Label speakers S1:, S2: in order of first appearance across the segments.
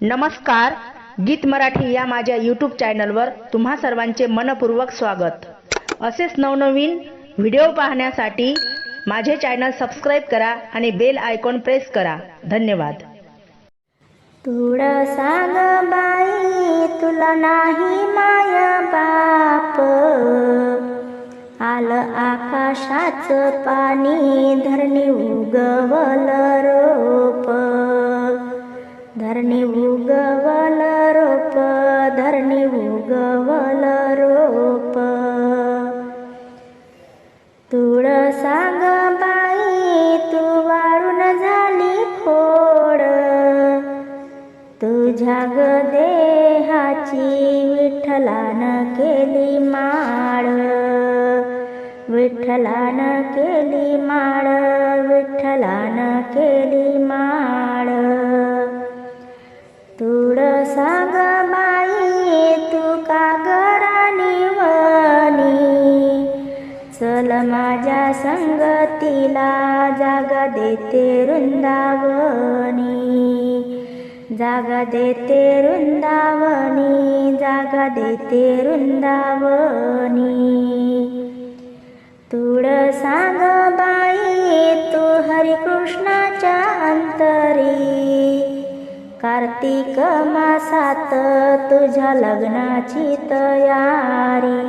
S1: नमस्कार गीत मराठी या माझ्या यूट्यूब चॅनलवर तुम्हा सर्वांचे मनपूर्वक स्वागत. असेच नवनवीन व्हिडिओ पाहण्यासाठी माझे चॅनल सबस्क्राईब करा आणि बेल आयकॉन प्रेस करा. धन्यवाद.
S2: तुळं सांग बाई तुला नाही माया बाप. आलं आकाशाचं पाणी धरणी उगवल रोप. उगवल रोप. तुळ सांग बाई तू वाळून झाली फोड. तुझ्या ग देहाची विठ्ठलान केली माळ. विठ्ठलान केली माळ विठ्ठलान केली माळ. तुळ सांग चल माझ्या संगतीला जागा देते वृंदावनी. जागा देते वृंदावनी जागा देते वृंदावनी. तुळ सांग बाई तू हरिकृष्णाच्या अंतरी. कार्तिक मासात तुझ्या लग्नाची तयारी.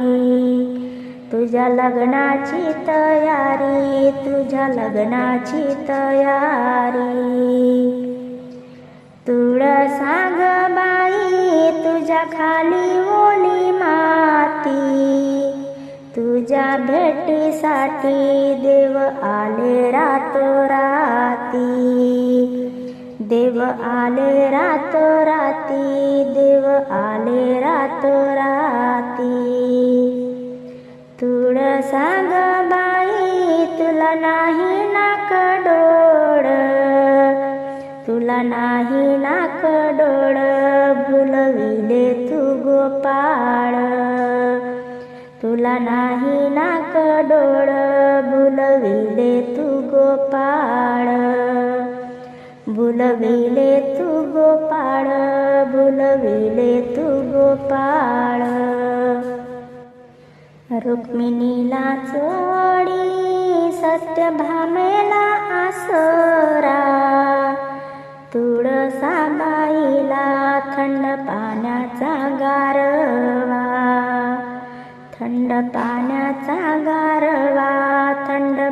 S2: तुझ्या लग्नाची तयारी तुझ्या लग्नाची तयारी. तुळा सांग बाई तुझ्या खाली ओली माती. तुझ्या भेटीसाठी देव आले रातोराती देव आले रातोराती देव आले रातोराती तुला नाही नाक डोळ तुला नाही नाक डोळ भुलविले तू गोपाळ. तुला नाही नाक डोळ भुलविले तू गोपाळ. भुलविले तू गोपाळ. भुलविले तू गोपाळ. रुक्मिणीला चोडी सत्यभामेला आसरा. तुळसाबाईला थंड पाण्याचा गारवा. थंड पाण्याचा गारवा थंड